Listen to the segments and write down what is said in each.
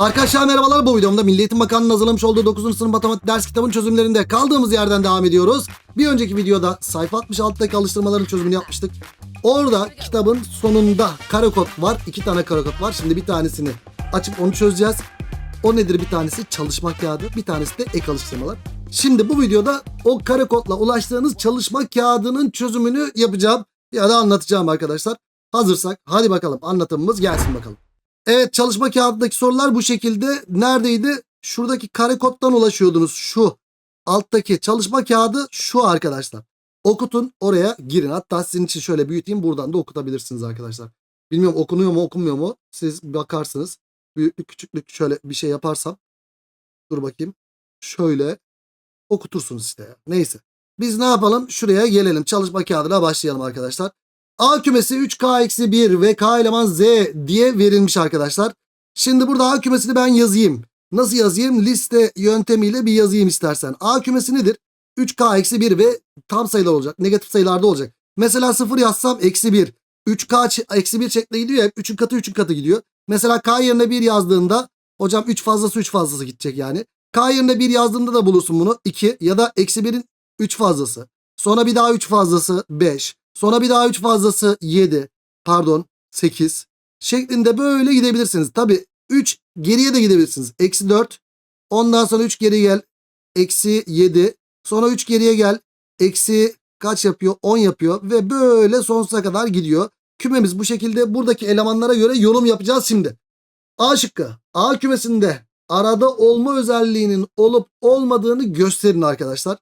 Arkadaşlar merhabalar bu videomda Milli Eğitim Bakanlığı'nın hazırlamış olduğu 9. sınıf matematik ders kitabının çözümlerinde kaldığımız yerden devam ediyoruz. Bir önceki videoda sayfa 66'daki alıştırmaların çözümünü yapmıştık. Orada kitabın sonunda kare var. iki tane kare var. Şimdi bir tanesini açıp onu çözeceğiz. O nedir bir tanesi? Çalışma kağıdı. Bir tanesi de ek alıştırmalar. Şimdi bu videoda o kare kodla ulaştığınız çalışma kağıdının çözümünü yapacağım. Ya da anlatacağım arkadaşlar. Hazırsak hadi bakalım anlatımımız gelsin bakalım. Evet çalışma kağıdındaki sorular bu şekilde. Neredeydi? Şuradaki kare koddan ulaşıyordunuz. Şu alttaki çalışma kağıdı şu arkadaşlar. Okutun oraya girin. Hatta sizin için şöyle büyüteyim. Buradan da okutabilirsiniz arkadaşlar. Bilmiyorum okunuyor mu okunmuyor mu? Siz bakarsınız. Büyüklük küçüklük şöyle bir şey yaparsam. Dur bakayım. Şöyle okutursunuz işte. Neyse. Biz ne yapalım? Şuraya gelelim. Çalışma kağıdına başlayalım arkadaşlar. A kümesi 3K-1 ve K eleman Z diye verilmiş arkadaşlar. Şimdi burada A kümesini ben yazayım. Nasıl yazayım? Liste yöntemiyle bir yazayım istersen. A kümesi nedir? 3K-1 ve tam sayılar olacak. Negatif sayılarda olacak. Mesela 0 yazsam eksi 1. 3K ç- eksi 1 şeklinde gidiyor ya. 3'ün katı 3'ün katı gidiyor. Mesela K yerine 1 yazdığında hocam 3 fazlası 3 fazlası gidecek yani. K yerine 1 yazdığında da bulursun bunu. 2 ya da eksi 1'in 3 fazlası. Sonra bir daha 3 fazlası 5. Sonra bir daha 3 fazlası 7. Pardon 8. Şeklinde böyle gidebilirsiniz. Tabi 3 geriye de gidebilirsiniz. Eksi 4. Ondan sonra 3 geri gel. Eksi 7. Sonra 3 geriye gel. Eksi kaç yapıyor? 10 yapıyor. Ve böyle sonsuza kadar gidiyor. Kümemiz bu şekilde buradaki elemanlara göre yorum yapacağız şimdi. A şıkkı. A kümesinde arada olma özelliğinin olup olmadığını gösterin arkadaşlar.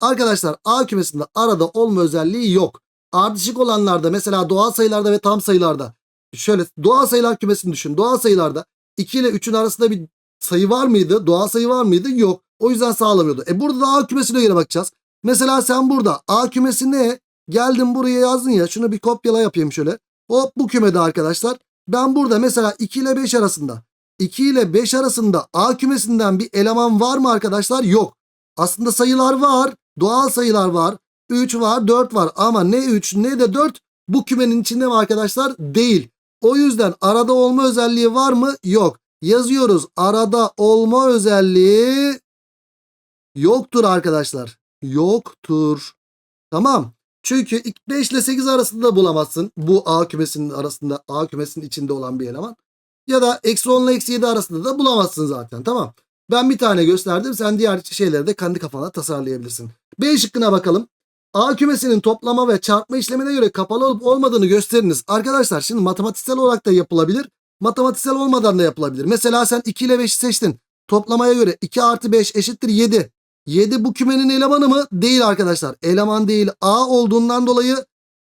Arkadaşlar A kümesinde arada olma özelliği yok. Ardışık olanlarda mesela doğal sayılarda ve tam sayılarda şöyle doğal sayılar kümesini düşün. Doğal sayılarda 2 ile 3'ün arasında bir sayı var mıydı? Doğal sayı var mıydı? Yok. O yüzden sağlamıyordu. E burada da A kümesine göre bakacağız. Mesela sen burada A kümesi ne? Geldin buraya yazdın ya. Şunu bir kopyala yapayım şöyle. Hop bu kümede arkadaşlar. Ben burada mesela 2 ile 5 arasında 2 ile 5 arasında A kümesinden bir eleman var mı arkadaşlar? Yok. Aslında sayılar var. Doğal sayılar var. 3 var 4 var ama ne 3 ne de 4 bu kümenin içinde mi arkadaşlar? Değil. O yüzden arada olma özelliği var mı? Yok. Yazıyoruz arada olma özelliği yoktur arkadaşlar. Yoktur. Tamam. Çünkü 5 ile 8 arasında da bulamazsın. Bu A kümesinin arasında A kümesinin içinde olan bir eleman. Ya da eksi 10 ile eksi 7 arasında da bulamazsın zaten. Tamam. Ben bir tane gösterdim. Sen diğer şeyleri de kendi kafana tasarlayabilirsin. B şıkkına bakalım. A kümesinin toplama ve çarpma işlemine göre kapalı olup olmadığını gösteriniz. Arkadaşlar şimdi matematiksel olarak da yapılabilir. Matematiksel olmadan da yapılabilir. Mesela sen 2 ile 5'i seçtin. Toplamaya göre 2 artı 5 eşittir 7. 7 bu kümenin elemanı mı? Değil arkadaşlar. Eleman değil. A olduğundan dolayı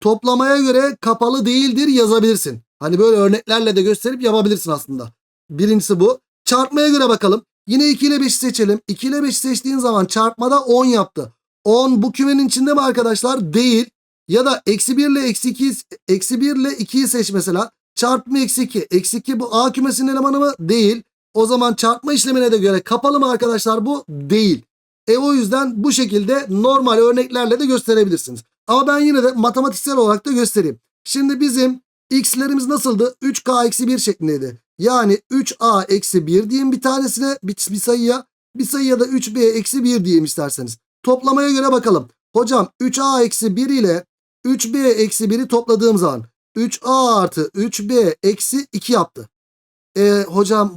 toplamaya göre kapalı değildir yazabilirsin. Hani böyle örneklerle de gösterip yapabilirsin aslında. Birincisi bu. Çarpmaya göre bakalım. Yine 2 ile 5'i seçelim. 2 ile 5'i seçtiğin zaman çarpmada 10 yaptı. 10 bu kümenin içinde mi arkadaşlar? Değil. Ya da eksi 1 ile eksi 2, eksi 1 ile 2'yi seç mesela. Çarpma eksi 2. Eksi 2 bu A kümesinin elemanı mı? Değil. O zaman çarpma işlemine de göre kapalı mı arkadaşlar bu? Değil. E o yüzden bu şekilde normal örneklerle de gösterebilirsiniz. Ama ben yine de matematiksel olarak da göstereyim. Şimdi bizim x'lerimiz nasıldı? 3k eksi 1 şeklindeydi. Yani 3a eksi 1 diyeyim bir tanesine bir, bir sayıya. Bir sayıya da 3b eksi 1 diyeyim isterseniz. Toplamaya göre bakalım. Hocam 3a eksi 1 ile 3b eksi 1'i topladığım zaman 3a artı 3b eksi 2 yaptı. E, hocam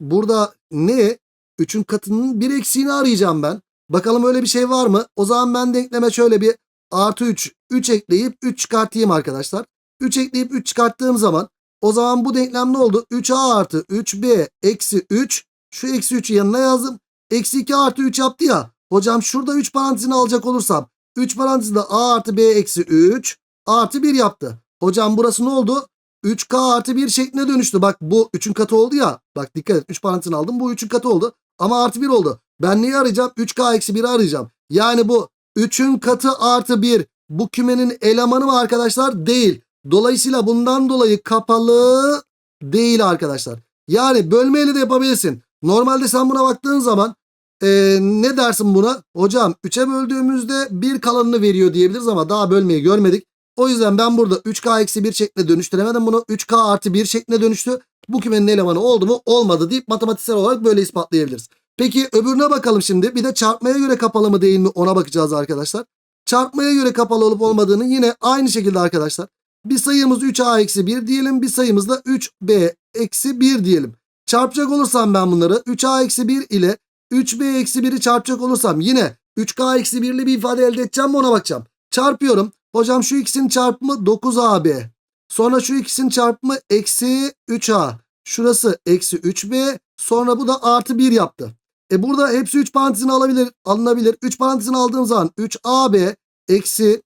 burada ne? 3'ün katının bir eksiğini arayacağım ben. Bakalım öyle bir şey var mı? O zaman ben denkleme şöyle bir artı 3, 3 ekleyip 3 çıkartayım arkadaşlar. 3 ekleyip 3 çıkarttığım zaman o zaman bu denklem ne oldu? 3a artı 3b eksi 3. Şu eksi 3'ü yanına yazdım. Eksi 2 artı 3 yaptı ya. Hocam şurada 3 parantezini alacak olursam 3 parantezinde a artı b eksi 3 artı 1 yaptı. Hocam burası ne oldu? 3k artı 1 şekline dönüştü. Bak bu 3'ün katı oldu ya. Bak dikkat et 3 parantezini aldım. Bu 3'ün katı oldu. Ama artı 1 oldu. Ben neyi arayacağım? 3k eksi 1'i arayacağım. Yani bu 3'ün katı artı 1 bu kümenin elemanı mı arkadaşlar? Değil. Dolayısıyla bundan dolayı kapalı değil arkadaşlar. Yani bölmeyle de yapabilirsin. Normalde sen buna baktığın zaman ee, ne dersin buna? Hocam 3'e böldüğümüzde 1 kalanını veriyor diyebiliriz ama daha bölmeyi görmedik. O yüzden ben burada 3k eksi 1 şekline dönüştüremedim bunu. 3k artı 1 şekline dönüştü. bu kümenin elemanı oldu mu olmadı deyip matematiksel olarak böyle ispatlayabiliriz. Peki öbürüne bakalım şimdi. Bir de çarpmaya göre kapalı mı değil mi ona bakacağız arkadaşlar. Çarpmaya göre kapalı olup olmadığını yine aynı şekilde arkadaşlar. Bir sayımız 3a-1 diyelim. Bir sayımız da 3b-1 diyelim. Çarpacak olursam ben bunları 3a-1 ile 3b-1'i çarpacak olursam yine 3k-1'li bir ifade elde edeceğim mi ona bakacağım. Çarpıyorum. Hocam şu ikisinin çarpımı 9ab. Sonra şu ikisinin çarpımı eksi 3a. Şurası eksi 3b. Sonra bu da artı 1 yaptı. E burada hepsi 3 parantezine alabilir, alınabilir. 3 parantezine aldığım zaman 3ab eksi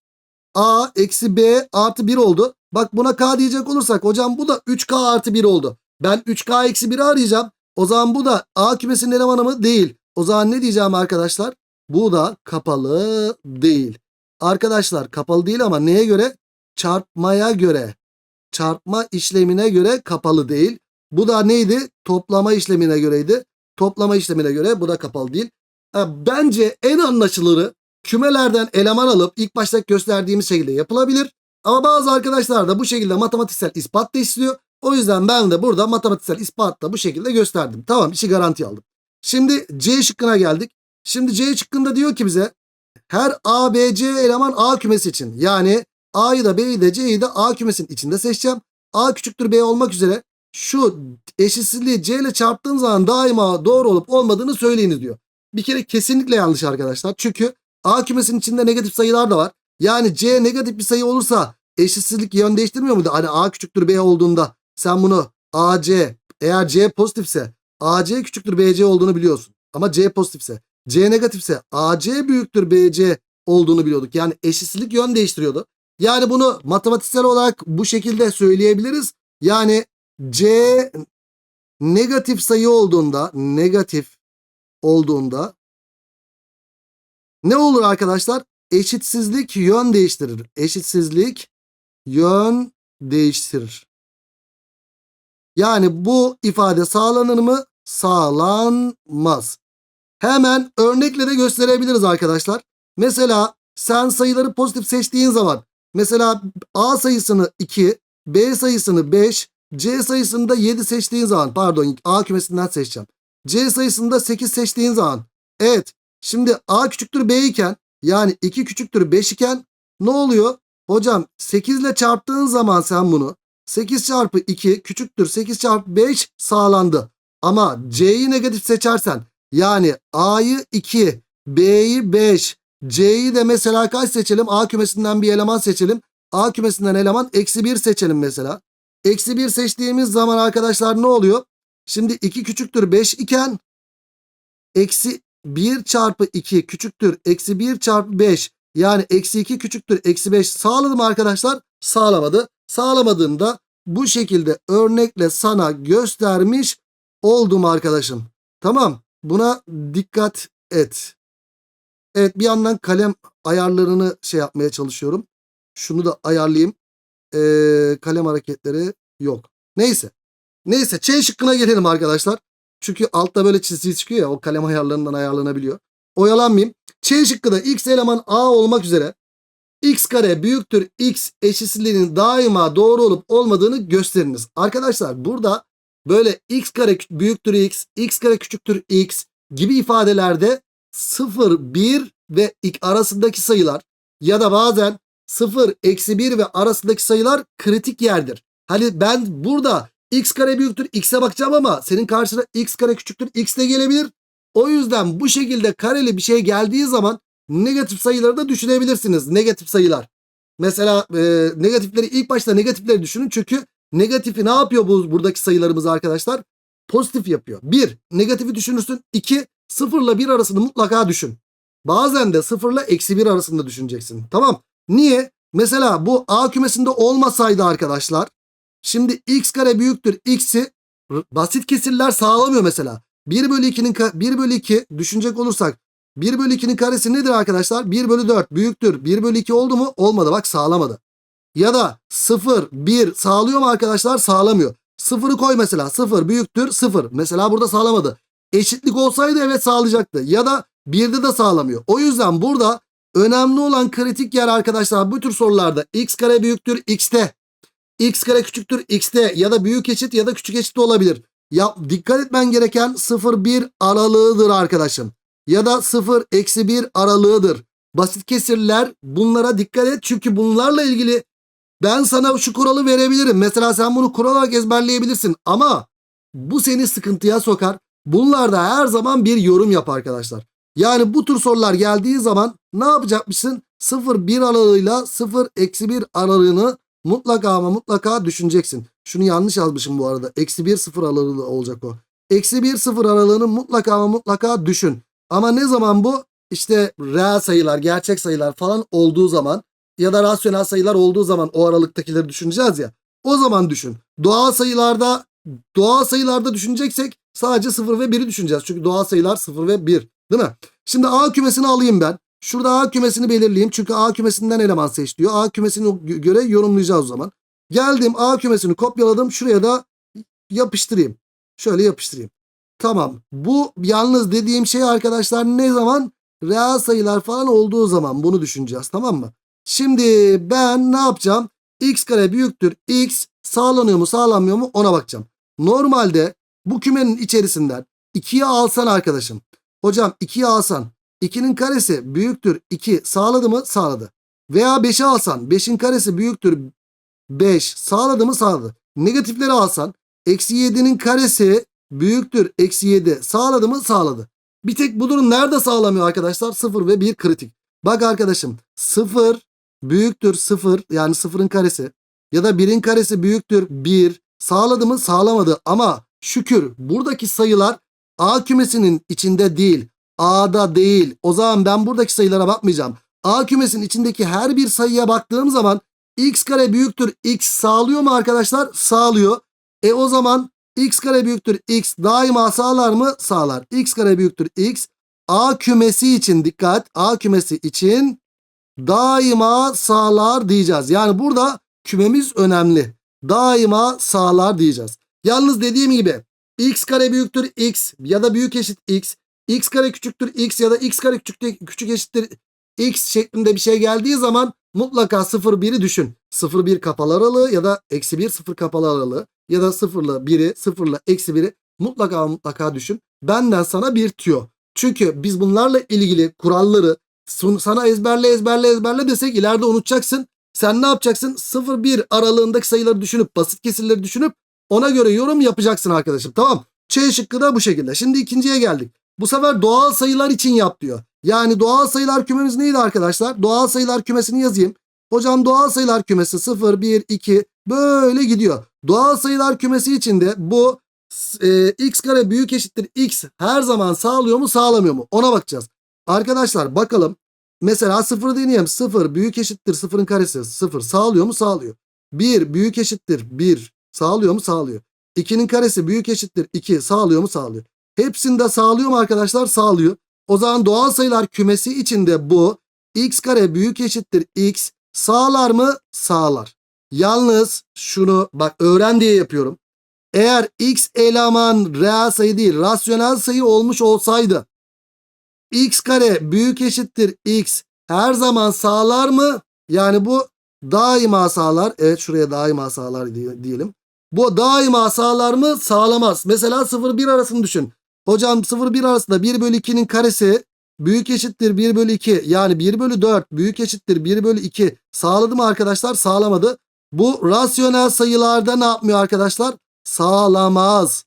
a eksi b artı 1 oldu. Bak buna k diyecek olursak hocam bu da 3k artı 1 oldu. Ben 3k eksi 1'i arayacağım. O zaman bu da a kümesinin elemanı mı? Değil. O zaman ne diyeceğim arkadaşlar? Bu da kapalı değil. Arkadaşlar kapalı değil ama neye göre? Çarpmaya göre. Çarpma işlemine göre kapalı değil. Bu da neydi? Toplama işlemine göreydi. Toplama işlemine göre bu da kapalı değil. Bence en anlaşılırı kümelerden eleman alıp ilk başta gösterdiğimiz şekilde yapılabilir. Ama bazı arkadaşlar da bu şekilde matematiksel ispat da istiyor. O yüzden ben de burada matematiksel ispatla bu şekilde gösterdim. Tamam işi garanti aldım. Şimdi C şıkkına geldik. Şimdi C şıkkında diyor ki bize her A, B, C eleman A kümesi için. Yani A'yı da B'yi de C'yi de A kümesinin içinde seçeceğim. A küçüktür B olmak üzere şu eşitsizliği C ile çarptığım zaman daima doğru olup olmadığını söyleyiniz diyor. Bir kere kesinlikle yanlış arkadaşlar. Çünkü A kümesinin içinde negatif sayılar da var. Yani C negatif bir sayı olursa eşitsizlik yön değiştirmiyor muydu? Hani A küçüktür B olduğunda sen bunu AC eğer C pozitifse AC küçüktür BC olduğunu biliyorsun. Ama C pozitifse C negatifse AC büyüktür BC olduğunu biliyorduk. Yani eşitsizlik yön değiştiriyordu. Yani bunu matematiksel olarak bu şekilde söyleyebiliriz. Yani C negatif sayı olduğunda negatif olduğunda ne olur arkadaşlar? Eşitsizlik yön değiştirir. Eşitsizlik yön değiştirir. Yani bu ifade sağlanır mı? Sağlanmaz. Hemen örnekle de gösterebiliriz arkadaşlar. Mesela sen sayıları pozitif seçtiğin zaman mesela A sayısını 2, B sayısını 5, C sayısını da 7 seçtiğin zaman pardon A kümesinden seçeceğim. C sayısını da 8 seçtiğin zaman evet şimdi A küçüktür B iken yani 2 küçüktür 5 iken ne oluyor? Hocam 8 ile çarptığın zaman sen bunu 8 çarpı 2 küçüktür 8 çarpı 5 sağlandı. Ama C'yi negatif seçersen yani A'yı 2, B'yi 5, C'yi de mesela kaç seçelim? A kümesinden bir eleman seçelim. A kümesinden eleman eksi 1 seçelim mesela. Eksi 1 seçtiğimiz zaman arkadaşlar ne oluyor? Şimdi 2 küçüktür 5 iken eksi 1 çarpı 2 küçüktür eksi 1 çarpı 5 yani eksi 2 küçüktür eksi 5 sağladı mı arkadaşlar? Sağlamadı. Sağlamadığında bu şekilde örnekle sana göstermiş oldum arkadaşım. Tamam buna dikkat et. Evet bir yandan kalem ayarlarını şey yapmaya çalışıyorum. Şunu da ayarlayayım. Ee, kalem hareketleri yok. Neyse. Neyse Ç şıkkına gelelim arkadaşlar. Çünkü altta böyle çizgi çıkıyor ya o kalem ayarlarından ayarlanabiliyor. Oyalanmayayım. Ç şıkkı x eleman A olmak üzere x kare büyüktür x eşitsizliğinin daima doğru olup olmadığını gösteriniz. Arkadaşlar burada böyle x kare büyüktür x, x kare küçüktür x gibi ifadelerde 0, 1 ve arasındaki sayılar ya da bazen 0, eksi 1 ve arasındaki sayılar kritik yerdir. Hani ben burada x kare büyüktür x'e bakacağım ama senin karşına x kare küçüktür x de gelebilir. O yüzden bu şekilde kareli bir şey geldiği zaman negatif sayıları da düşünebilirsiniz. Negatif sayılar. Mesela e, negatifleri ilk başta negatifleri düşünün çünkü negatifi ne yapıyor bu buradaki sayılarımız arkadaşlar? Pozitif yapıyor. 1. Negatifi düşünürsün. 2. 0 ile 1 arasını mutlaka düşün. Bazen de 0 ile eksi 1 arasında düşüneceksin. Tamam. Niye? Mesela bu A kümesinde olmasaydı arkadaşlar. Şimdi x kare büyüktür x'i basit kesirler sağlamıyor mesela. 1 bölü 2'nin 1 bölü 2 düşünecek olursak 1 bölü 2'nin karesi nedir arkadaşlar? 1 bölü 4 büyüktür. 1 bölü 2 oldu mu? Olmadı bak sağlamadı. Ya da 0, 1 sağlıyor mu arkadaşlar? Sağlamıyor. 0'ı koy mesela. 0 büyüktür 0. Mesela burada sağlamadı. Eşitlik olsaydı evet sağlayacaktı. Ya da 1'de de sağlamıyor. O yüzden burada önemli olan kritik yer arkadaşlar bu tür sorularda x kare büyüktür x'te x kare küçüktür x'te ya da büyük eşit ya da küçük eşit de olabilir. Ya dikkat etmen gereken 0-1 aralığıdır arkadaşım. Ya da 0 eksi 1 aralığıdır. Basit kesirler bunlara dikkat et çünkü bunlarla ilgili ben sana şu kuralı verebilirim. Mesela sen bunu kural olarak ezberleyebilirsin ama bu seni sıkıntıya sokar. Bunlarda her zaman bir yorum yap arkadaşlar. Yani bu tür sorular geldiği zaman ne yapacakmışsın? 0-1 aralığıyla 0-1 aralığını mutlaka ama mutlaka düşüneceksin. Şunu yanlış yazmışım bu arada. Eksi 1-0 aralığı olacak o. Eksi 1-0 aralığını mutlaka ama mutlaka düşün. Ama ne zaman bu? İşte reel sayılar, gerçek sayılar falan olduğu zaman ya da rasyonel sayılar olduğu zaman o aralıktakileri düşüneceğiz ya. O zaman düşün. Doğal sayılarda doğal sayılarda düşüneceksek sadece 0 ve 1'i düşüneceğiz. Çünkü doğal sayılar 0 ve 1 değil mi? Şimdi A kümesini alayım ben. Şurada A kümesini belirleyeyim. Çünkü A kümesinden eleman seç diyor. A kümesine gö- göre yorumlayacağız o zaman. Geldim A kümesini kopyaladım. Şuraya da yapıştırayım. Şöyle yapıştırayım. Tamam. Bu yalnız dediğim şey arkadaşlar ne zaman? Reel sayılar falan olduğu zaman bunu düşüneceğiz. Tamam mı? Şimdi ben ne yapacağım? X kare büyüktür. X sağlanıyor mu sağlanmıyor mu ona bakacağım. Normalde bu kümenin içerisinden 2'ye alsan arkadaşım. Hocam 2'ye alsan 2'nin karesi büyüktür 2 sağladı mı? Sağladı. Veya 5'e alsan 5'in karesi büyüktür 5 sağladı mı? Sağladı. Negatifleri alsan eksi 7'nin karesi büyüktür eksi 7 sağladı mı? Sağladı. Bir tek bu durum nerede sağlamıyor arkadaşlar? 0 ve 1 kritik. Bak arkadaşım 0 büyüktür 0 yani 0'ın karesi ya da 1'in karesi büyüktür 1 sağladı mı? Sağlamadı ama şükür buradaki sayılar A kümesinin içinde değil. A'da değil. O zaman ben buradaki sayılara bakmayacağım. A kümesinin içindeki her bir sayıya baktığım zaman x kare büyüktür x sağlıyor mu arkadaşlar? Sağlıyor. E o zaman x kare büyüktür x daima sağlar mı? Sağlar. x kare büyüktür x A kümesi için dikkat. A kümesi için daima sağlar diyeceğiz. Yani burada kümemiz önemli. Daima sağlar diyeceğiz. Yalnız dediğim gibi x kare büyüktür x ya da büyük eşit x. x kare küçüktür x ya da x kare küçük, küçük eşittir x şeklinde bir şey geldiği zaman mutlaka 0-1'i düşün. 0-1 kapalı aralığı ya da eksi 1 0 kapalı aralığı ya da 0 ile 1'i 0 ile eksi 1'i mutlaka mutlaka düşün. Benden sana bir tüyo. Çünkü biz bunlarla ilgili kuralları sana ezberle ezberle ezberle desek ileride unutacaksın. Sen ne yapacaksın? 0-1 aralığındaki sayıları düşünüp basit kesirleri düşünüp ona göre yorum yapacaksın arkadaşım. Tamam. Ç şıkkı da bu şekilde. Şimdi ikinciye geldik. Bu sefer doğal sayılar için yap diyor. Yani doğal sayılar kümemiz neydi arkadaşlar? Doğal sayılar kümesini yazayım. Hocam doğal sayılar kümesi 0, 1, 2 böyle gidiyor. Doğal sayılar kümesi içinde bu e, x kare büyük eşittir x her zaman sağlıyor mu sağlamıyor mu? Ona bakacağız. Arkadaşlar bakalım. Mesela 0 deneyelim. 0 büyük eşittir 0'ın karesi 0 sağlıyor mu? Sağlıyor. 1 büyük eşittir 1 sağlıyor mu? Sağlıyor. 2'nin karesi büyük eşittir 2 sağlıyor mu? Sağlıyor. Hepsinde sağlıyor mu arkadaşlar? Sağlıyor. O zaman doğal sayılar kümesi içinde bu x kare büyük eşittir x sağlar mı? Sağlar. Yalnız şunu bak öğren diye yapıyorum. Eğer x eleman reel sayı değil rasyonel sayı olmuş olsaydı x kare büyük eşittir x her zaman sağlar mı? Yani bu daima sağlar. Evet şuraya daima sağlar diye- diyelim. Bu daima sağlar mı? Sağlamaz. Mesela 0-1 arasını düşün. Hocam 0-1 arasında 1 bölü 2'nin karesi büyük eşittir 1 bölü 2 yani 1 bölü 4 büyük eşittir 1 bölü 2 sağladı mı arkadaşlar? Sağlamadı. Bu rasyonel sayılarda ne yapmıyor arkadaşlar? Sağlamaz.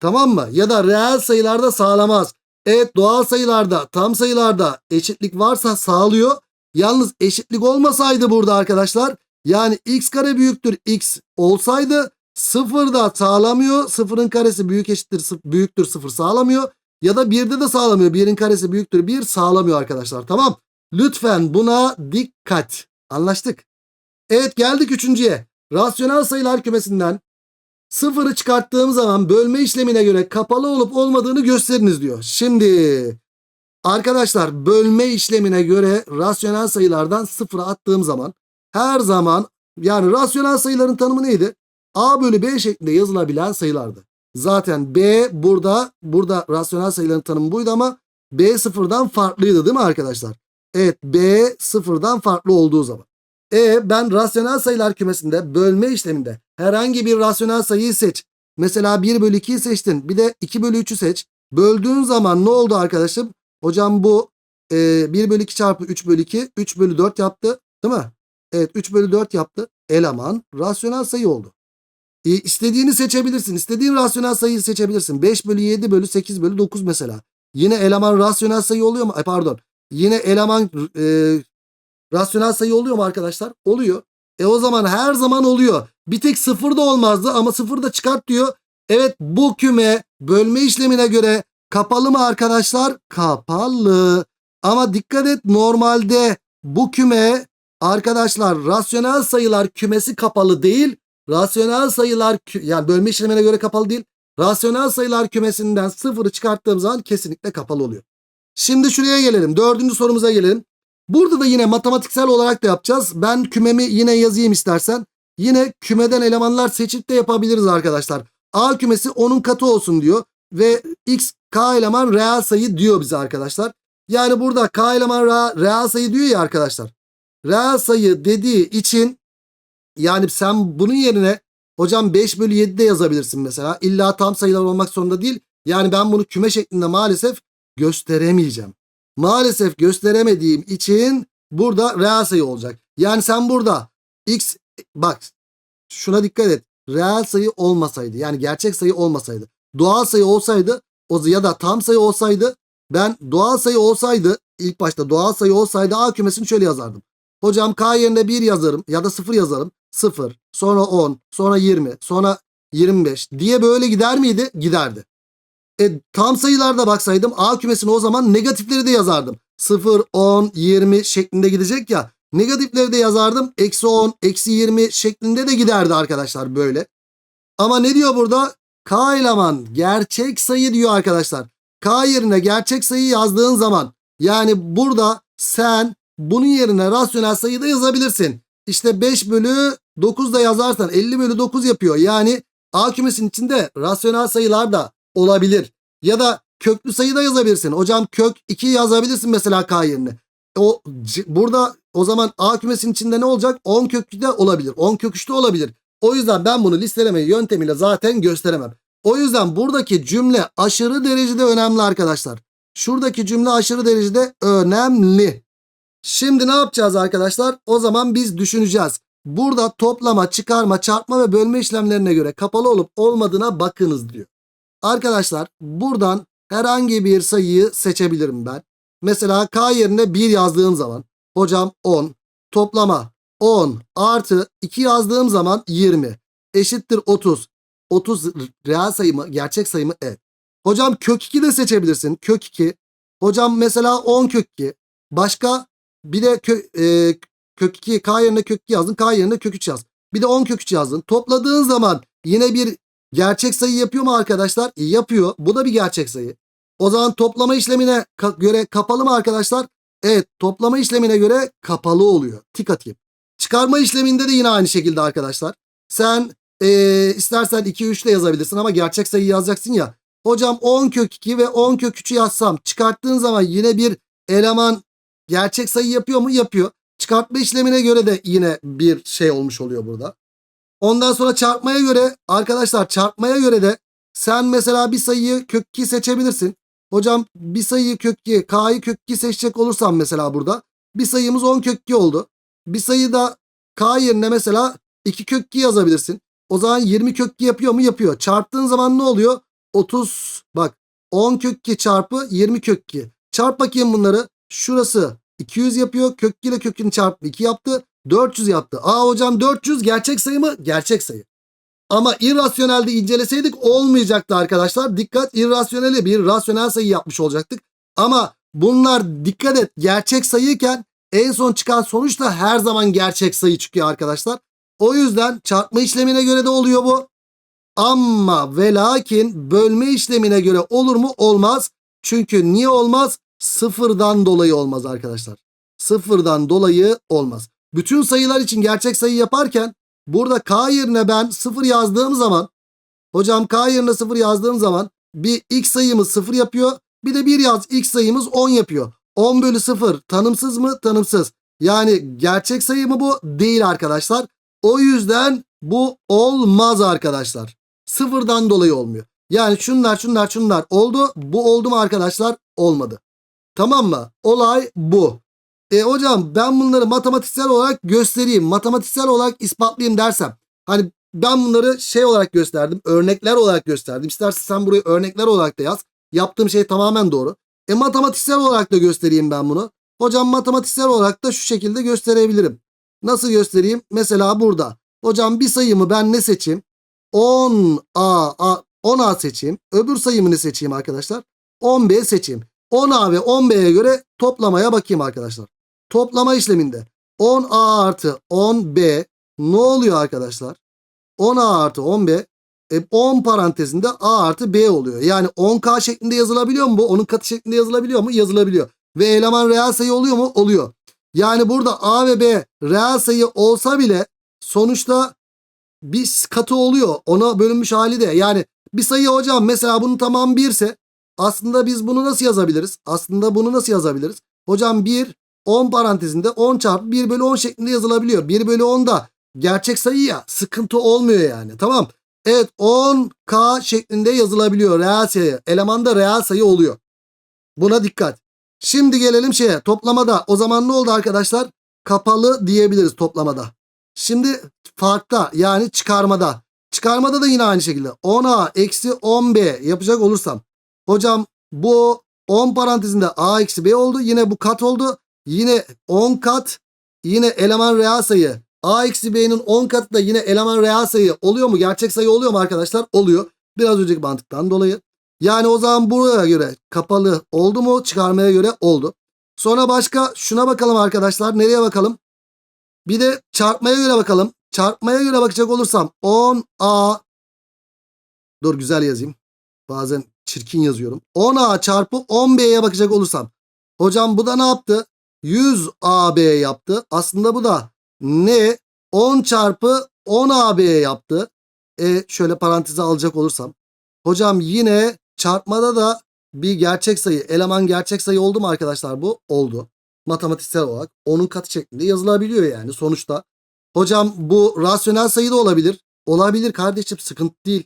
Tamam mı? Ya da reel sayılarda sağlamaz. Evet doğal sayılarda tam sayılarda eşitlik varsa sağlıyor. Yalnız eşitlik olmasaydı burada arkadaşlar yani x kare büyüktür x olsaydı sıfırda sağlamıyor. Sıfırın karesi büyük eşittir büyüktür sıfır sağlamıyor. Ya da birde de sağlamıyor. Birin karesi büyüktür bir sağlamıyor arkadaşlar. Tamam. Lütfen buna dikkat. Anlaştık. Evet geldik üçüncüye. Rasyonel sayılar kümesinden sıfırı çıkarttığım zaman bölme işlemine göre kapalı olup olmadığını gösteriniz diyor. Şimdi arkadaşlar bölme işlemine göre rasyonel sayılardan sıfıra attığım zaman her zaman yani rasyonel sayıların tanımı neydi? A bölü B şeklinde yazılabilen sayılardı. Zaten B burada burada rasyonel sayıların tanımı buydu ama B sıfırdan farklıydı değil mi arkadaşlar? Evet B sıfırdan farklı olduğu zaman. E ben rasyonel sayılar kümesinde bölme işleminde herhangi bir rasyonel sayıyı seç. Mesela 1 bölü 2'yi seçtin. Bir de 2 bölü 3'ü seç. Böldüğün zaman ne oldu arkadaşım? Hocam bu e, 1 bölü 2 çarpı 3 bölü 2 3 bölü 4 yaptı. Değil mi? Evet 3 bölü 4 yaptı. Eleman rasyonel sayı oldu. E, istediğini seçebilirsin. İstediğin rasyonel sayıyı seçebilirsin. 5 bölü 7 bölü 8 bölü 9 mesela. Yine eleman rasyonel sayı oluyor mu? Ay pardon. Yine eleman e, rasyonel sayı oluyor mu arkadaşlar? Oluyor. E o zaman her zaman oluyor. Bir tek sıfır da olmazdı ama sıfır da çıkart diyor. Evet bu küme bölme işlemine göre kapalı mı arkadaşlar? Kapalı. Ama dikkat et normalde bu küme arkadaşlar rasyonel sayılar kümesi kapalı değil. Rasyonel sayılar yani bölme işlemine göre kapalı değil. Rasyonel sayılar kümesinden sıfırı çıkarttığım zaman kesinlikle kapalı oluyor. Şimdi şuraya gelelim. Dördüncü sorumuza gelelim. Burada da yine matematiksel olarak da yapacağız. Ben kümemi yine yazayım istersen. Yine kümeden elemanlar seçip de yapabiliriz arkadaşlar. A kümesi onun katı olsun diyor. Ve x k eleman reel sayı diyor bize arkadaşlar. Yani burada k eleman re- reel sayı diyor ya arkadaşlar. Reel sayı dediği için yani sen bunun yerine hocam 5 bölü 7 de yazabilirsin mesela. İlla tam sayılar olmak zorunda değil. Yani ben bunu küme şeklinde maalesef gösteremeyeceğim. Maalesef gösteremediğim için burada reel sayı olacak. Yani sen burada x bak şuna dikkat et. Reel sayı olmasaydı yani gerçek sayı olmasaydı. Doğal sayı olsaydı o ya da tam sayı olsaydı ben doğal sayı olsaydı ilk başta doğal sayı olsaydı A kümesini şöyle yazardım. Hocam K yerine 1 yazarım ya da 0 yazarım. 0 sonra 10 sonra 20 sonra 25 diye böyle gider miydi? Giderdi. E, tam sayılarda baksaydım A kümesine o zaman negatifleri de yazardım. 0, 10, 20 şeklinde gidecek ya. Negatifleri de yazardım. Eksi 10, eksi 20 şeklinde de giderdi arkadaşlar böyle. Ama ne diyor burada? K eleman gerçek sayı diyor arkadaşlar. K yerine gerçek sayı yazdığın zaman yani burada sen bunun yerine rasyonel sayı da yazabilirsin. İşte 5 bölü 9 da yazarsan 50 bölü 9 yapıyor. Yani A kümesinin içinde rasyonel sayılar da olabilir. Ya da köklü sayı da yazabilirsin. Hocam kök 2 yazabilirsin mesela K yerine. O burada o zaman A kümesinin içinde ne olacak? 10 köklü de olabilir. 10 kök 3 de olabilir. O yüzden ben bunu listeleme yöntemiyle zaten gösteremem. O yüzden buradaki cümle aşırı derecede önemli arkadaşlar. Şuradaki cümle aşırı derecede önemli. Şimdi ne yapacağız arkadaşlar? O zaman biz düşüneceğiz. Burada toplama, çıkarma, çarpma ve bölme işlemlerine göre kapalı olup olmadığına bakınız diyor. Arkadaşlar buradan herhangi bir sayıyı seçebilirim ben. Mesela K yerine 1 yazdığım zaman hocam 10 toplama 10 artı 2 yazdığım zaman 20 eşittir 30. 30 reel sayı mı gerçek sayı mı? Evet. Hocam kök 2 de seçebilirsin. Kök 2. Hocam mesela 10 kök 2. Başka bir de kö, e, kök 2 K yerine kök 2 yazdın. K yerine kök 3 yaz. Bir de 10 kök 3 yazdın. Topladığın zaman yine bir gerçek sayı yapıyor mu arkadaşlar? E, yapıyor. Bu da bir gerçek sayı. O zaman toplama işlemine ka- göre kapalı mı arkadaşlar? Evet toplama işlemine göre kapalı oluyor. Tik atayım. Çıkarma işleminde de yine aynı şekilde arkadaşlar. Sen e, istersen 2 3 de yazabilirsin ama gerçek sayı yazacaksın ya. Hocam 10 kök 2 ve 10 kök 3'ü yazsam çıkarttığın zaman yine bir eleman gerçek sayı yapıyor mu? Yapıyor. Çıkartma işlemine göre de yine bir şey olmuş oluyor burada. Ondan sonra çarpmaya göre arkadaşlar çarpmaya göre de sen mesela bir sayıyı kök 2 seçebilirsin. Hocam bir sayıyı kök 2, k'yı kök 2 seçecek olursam mesela burada bir sayımız 10 kök 2 oldu. Bir sayıda k yerine mesela 2 kök 2 yazabilirsin. O zaman 20 kök 2 yapıyor mu? Yapıyor. Çarptığın zaman ne oluyor? 30 bak 10 kök 2 çarpı 20 kök 2. Çarp bakayım bunları. Şurası 200 yapıyor. Kök 2 ile kök 2'nin çarpımı 2 yaptı. 400 yaptı. Aa hocam 400 gerçek sayı mı? Gerçek sayı. Ama irrasyonelde inceleseydik olmayacaktı arkadaşlar. Dikkat irrasyoneli bir rasyonel sayı yapmış olacaktık. Ama bunlar dikkat et gerçek sayıyken en son çıkan sonuç da her zaman gerçek sayı çıkıyor arkadaşlar. O yüzden çarpma işlemine göre de oluyor bu. Ama ve lakin bölme işlemine göre olur mu? Olmaz. Çünkü niye olmaz? Sıfırdan dolayı olmaz arkadaşlar. Sıfırdan dolayı olmaz. Bütün sayılar için gerçek sayı yaparken burada k yerine ben sıfır yazdığım zaman hocam k yerine sıfır yazdığım zaman bir x sayımız sıfır yapıyor. Bir de bir yaz x sayımız 10 yapıyor. 10 bölü 0 tanımsız mı? Tanımsız. Yani gerçek sayı mı bu? Değil arkadaşlar. O yüzden bu olmaz arkadaşlar. Sıfırdan dolayı olmuyor. Yani şunlar şunlar şunlar oldu. Bu oldu mu arkadaşlar? Olmadı. Tamam mı? Olay bu. E hocam ben bunları matematiksel olarak göstereyim. Matematiksel olarak ispatlayayım dersem. Hani ben bunları şey olarak gösterdim. Örnekler olarak gösterdim. İstersen sen burayı örnekler olarak da yaz. Yaptığım şey tamamen doğru. E matematiksel olarak da göstereyim ben bunu. Hocam matematiksel olarak da şu şekilde gösterebilirim. Nasıl göstereyim? Mesela burada. Hocam bir sayımı ben ne seçeyim? 10A, A 10A seçeyim. Öbür sayımı ne seçeyim arkadaşlar? 10B seçeyim. 10A ve 10B'ye göre toplamaya bakayım arkadaşlar. Toplama işleminde 10A artı 10B ne oluyor arkadaşlar? 10A artı 10B e, 10 parantezinde A artı B oluyor. Yani 10K şeklinde yazılabiliyor mu bu? Onun katı şeklinde yazılabiliyor mu? Yazılabiliyor. Ve eleman reel sayı oluyor mu? Oluyor. Yani burada A ve B reel sayı olsa bile sonuçta bir katı oluyor. Ona bölünmüş hali de. Yani bir sayı hocam mesela bunun tamamı 1 ise aslında biz bunu nasıl yazabiliriz? Aslında bunu nasıl yazabiliriz? Hocam 1 10 parantezinde 10 çarpı 1 bölü 10 şeklinde yazılabiliyor. 1 bölü 10 da gerçek sayı ya sıkıntı olmuyor yani. Tamam. Evet 10K şeklinde yazılabiliyor. Reel sayı. Elemanda reel sayı oluyor. Buna dikkat. Şimdi gelelim şeye toplamada. O zaman ne oldu arkadaşlar? Kapalı diyebiliriz toplamada. Şimdi farkta yani çıkarmada. Çıkarmada da yine aynı şekilde 10A eksi 10B yapacak olursam. Hocam bu 10 parantezinde A eksi B oldu. Yine bu kat oldu. Yine 10 kat. Yine eleman reel sayı. A eksi B'nin 10 katı da yine eleman reel sayı oluyor mu? Gerçek sayı oluyor mu arkadaşlar? Oluyor. Biraz önceki mantıktan dolayı. Yani o zaman buraya göre kapalı oldu mu? Çıkarmaya göre oldu. Sonra başka şuna bakalım arkadaşlar. Nereye bakalım? Bir de çarpmaya göre bakalım. Çarpmaya göre bakacak olursam 10A Dur güzel yazayım. Bazen çirkin yazıyorum. 10A çarpı 10B'ye bakacak olursam. Hocam bu da ne yaptı? 100AB yaptı. Aslında bu da ne? 10 çarpı 10AB yaptı. E şöyle paranteze alacak olursam. Hocam yine çarpmada da bir gerçek sayı, eleman gerçek sayı oldu mu arkadaşlar bu? Oldu. Matematiksel olarak onun katı şeklinde yazılabiliyor yani sonuçta. Hocam bu rasyonel sayı da olabilir. Olabilir kardeşim sıkıntı değil.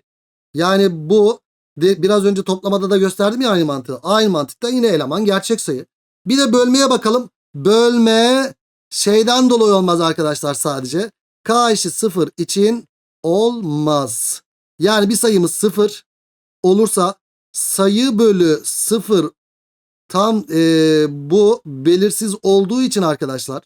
Yani bu de biraz önce toplamada da gösterdim ya aynı mantığı. Aynı mantıkta yine eleman gerçek sayı. Bir de bölmeye bakalım. Bölme şeyden dolayı olmaz arkadaşlar sadece. K eşit 0 için olmaz. Yani bir sayımız 0 olursa sayı bölü 0 tam eee, bu belirsiz olduğu için arkadaşlar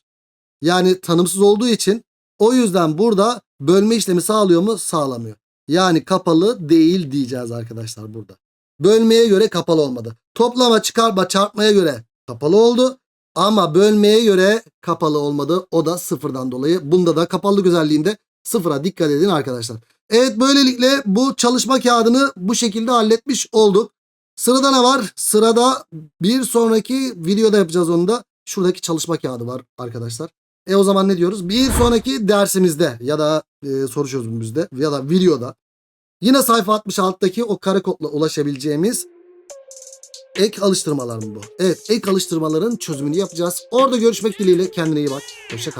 yani tanımsız olduğu için o yüzden burada bölme işlemi sağlıyor mu? Sağlamıyor. Yani kapalı değil diyeceğiz arkadaşlar burada. Bölmeye göre kapalı olmadı. Toplama, çıkarma, çarpmaya göre kapalı oldu. Ama bölmeye göre kapalı olmadı. O da sıfırdan dolayı. Bunda da kapalılık özelliğinde sıfıra dikkat edin arkadaşlar. Evet böylelikle bu çalışma kağıdını bu şekilde halletmiş olduk. Sırada ne var? Sırada bir sonraki videoda yapacağız onu da. Şuradaki çalışma kağıdı var arkadaşlar. E o zaman ne diyoruz? Bir sonraki dersimizde ya da e, soru çözümümüzde ya da videoda yine sayfa 66'daki o kare kodla ulaşabileceğimiz ek alıştırmalar mı bu? Evet ek alıştırmaların çözümünü yapacağız. Orada görüşmek dileğiyle kendine iyi bak. Hoşça